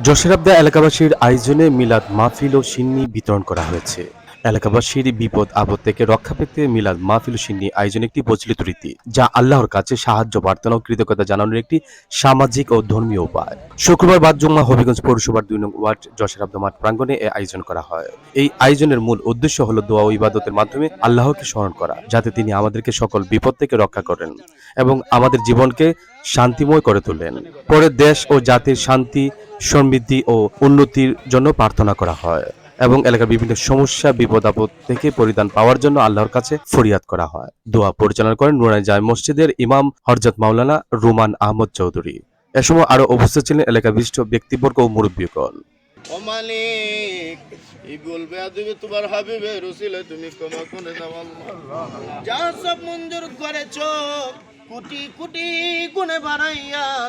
যশোরাবদা এলাকাবাসীর আয়োজনে মিলাদ মাহফিল ও সিন্নি বিতরণ করা হয়েছে। এলাকাবাসীর বিপদ, আপদ থেকে রক্ষা পেতে মিলাদ মাহফিল সিন্নি আয়োজন একটি প্রচলিত রীতি, যা আল্লাহর কাছে সাহায্য, প্রার্থনা ও কৃতজ্ঞতা জানানোর একটি সামাজিক ও ধর্মীয় উপায়। শুক্রবার বাদ জুম্মা হবিগঞ্জ পৌরসভার দুই নং ওয়ার্ড যশোরাবদা মাঠ প্রাঙ্গণে এ আয়োজন করা হয়। এই আয়োজনের মূল উদ্দেশ্য হলো দোয়া ও ইবাদতের মাধ্যমে আল্লাহকে স্মরণ করা, যাতে তিনি আমাদেরকে সকল বিপদ থেকে রক্ষা করেন এবং আমাদের জীবনকে শান্তিময় করে তোলেন। পরে দেশ ও জাতির শান্তি, সমৃদ্ধি ও উন্নতির জন্য প্রার্থনা করা হয়। এবং এলাকার বিভিন্ন সমস্যা, বিপদ, আপদ থেকে পরিধান পাওয়ার জন্য আল্লাহর কাছে ফরিয়াদ করা হয়। দোয়া পরিচালনা করেন নুরানি জায় মসজিদের ইমাম হরজত মাওলানা রুমান আহমদ চৌধুরী। এ সময় আরও উপস্থিত ছিলেন এলাকা বিশিষ্ট ব্যক্তিবর্গ ও মুরব্বীগণ ও মালিক, এই বলবে আদিবে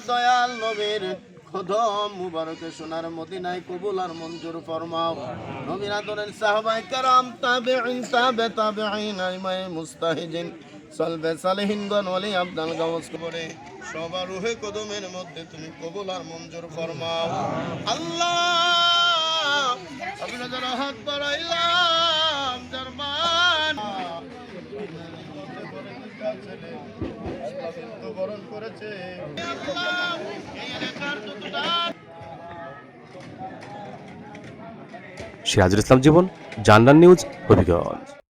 দয়াল নবীর খদম মুবারকে সোনার মদিনায় কবুল আর মঞ্জুর ফরমাও। নবীর আদরের সাহাবাই কারাম তাবেঈন তাবে তাবেঈন আইমায়ে মুস্তাহিজিন সলবে সালেহিনগণ ওলি আব্দাল গাউস করে সবার রুহে কদমের মধ্যে তুমি কবুল আর মঞ্জুর ফরমাও। আল্লাহ আমি নজর হাত বাড়াইলাম জারমান। বরণ করেছে আল্লাহ, এই এলাকার যতটা সিরাজুল ইসলাম জীবন জান্নার নিউজ হবিগঞ্জ।